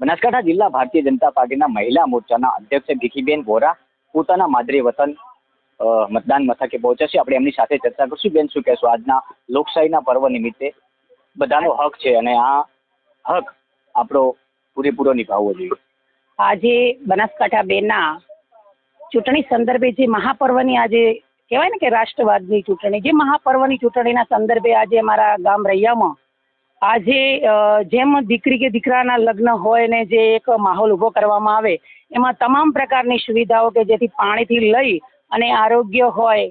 બનાસકાંઠા જિલ્લા ભારતીય જનતા પાર્ટીના મહિલા મોરચાના અધ્યક્ષ ભીખીબેન વોરા પોતાના માદરે વતન મતદાન મથકે પહોંચ્યા આપણે એમની સાથે ચર્ચા કરશું. બેન, શું કહેશો? આજના લોકશાહીના પર્વ નિમિત્તે બધાનો હક છે અને આ હક આપણો પૂરેપૂરો નિભાવવો જોઈએ. આજે બનાસકાંઠા બેના ચૂંટણી સંદર્ભે જે મહાપર્વની આજે કહેવાય ને કે રાષ્ટ્રવાદની ચૂંટણી, જે મહાપર્વની ચૂંટણીના સંદર્ભે આજે અમારા ગામ રૈયામાં આજે જેમ દીકરી કે દીકરાના લગ્ન હોય ને જે એક માહોલ ઊભો કરવામાં આવે, એમાં તમામ પ્રકારની સુવિધાઓ કે જેથી પાણીથી લઈ અને આરોગ્ય હોય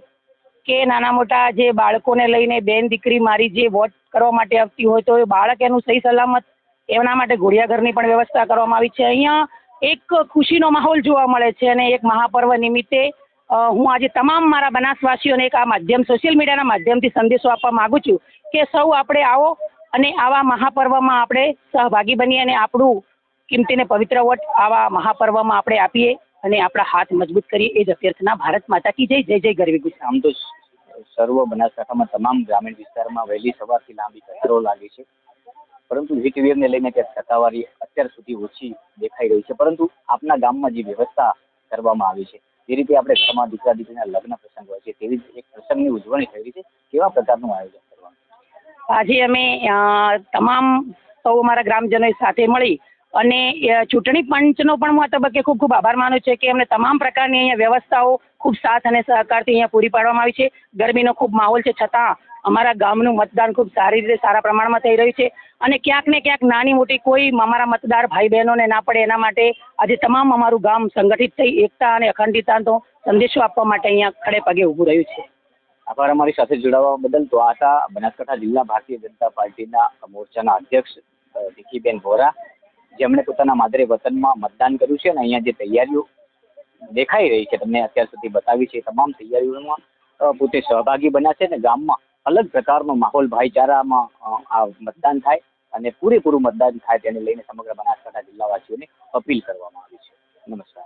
કે નાના મોટા જે બાળકોને લઈને બેન દીકરી મારી જે વોટ કરવા માટે આવતી હોય તો એ બાળક એનું સહી સલામત એમના માટે ઘોડિયાઘરની પણ વ્યવસ્થા કરવામાં આવી છે. અહીંયા એક ખુશીનો માહોલ જોવા મળે છે અને એક મહાપર્વ નિમિત્તે હું આજે તમામ મારા બનાસવાસીઓને એક આ માધ્યમ, સોશિયલ મીડિયાના માધ્યમથી સંદેશો આપવા માંગુ છું કે સૌ આપણે આવો અને આવા મહાપર્વમાં આપણે સહભાગી બનીએ અને આપણું કિંમતી ને પવિત્ર વોટ આવા મહાપર્વમાં આપણે આપીએ અને આપણા હાથ મજબૂત કરીએ. એ જ અભ્યર્થના ભારત માતા કી જય જય જય ગરવી ગુજરાત તો સર્વ બનાસકાંઠામાં તમામ ગ્રામીણ વિસ્તારમાં વહેલી સવારથી લાંબી કચરો લાગે છે. પરંતુ હીટ વેવને લઈને ત્યાં ટકાવારી અત્યાર સુધી ઓછી દેખાઈ રહી છે. પરંતુ આપના ગામમાં જે વ્યવસ્થા કરવામાં આવી છે જે રીતે આપણે ઘરમાં દીકરા દીકરીના લગ્ન પ્રસંગ હોય છે, તેવી જ એક પ્રસંગની ઉજવણી થઈ રહી છે. કેવા પ્રકારનું આયોજન આજે અમે તમામ સૌ અમારા ગ્રામજનો સાથે મળી અને ચૂંટણી પંચનો પણ હું આ તબક્કે ખૂબ ખૂબ આભાર માનું છે કે અમને તમામ પ્રકારની અહીંયા વ્યવસ્થાઓ ખૂબ સાથ અને સહકારથી અહીંયા પૂરી પાડવામાં આવી છે. ગરમીનો ખૂબ માહોલ છે, છતાં અમારા ગામનું મતદાન ખૂબ સારી રીતે સારા પ્રમાણમાં થઈ રહ્યું છે અને ક્યાંક ને ક્યાંક નાની મોટી કોઈ અમારા મતદાર ભાઈ બહેનોને ના પડે એના માટે આજે તમામ અમારું ગામ સંગઠિત થઈ એકતા અને અખંડિતતાનો સંદેશો આપવા માટે અહીંયા ખડે પગે ઊભું રહ્યું છે. આભાર અમારી સાથે જોડાવા બદલ. તો આશા બનાસકાંઠા જિલ્લા ભારતીય જનતા પાર્ટીના મોરચાના અધ્યક્ષ ભીખીબેન વોરા. જેમણે પોતાના માદરે વતનમાં મતદાન કર્યું છે અને અહીંયા જે તૈયારીઓ દેખાઈ રહી છે, તમને અત્યાર સુધી બતાવી છે તમામ તૈયારીઓમાં પોતે સહભાગી બન્યા છે અને ગામમાં અલગ પ્રકારનો માહોલ, ભાઈચારામાં આ મતદાન થાય અને પૂરેપૂરું મતદાન થાય તેને લઈને સમગ્ર બનાસકાંઠા જિલ્લાવાસીઓને અપીલ કરવામાં આવી છે. નમસ્કાર.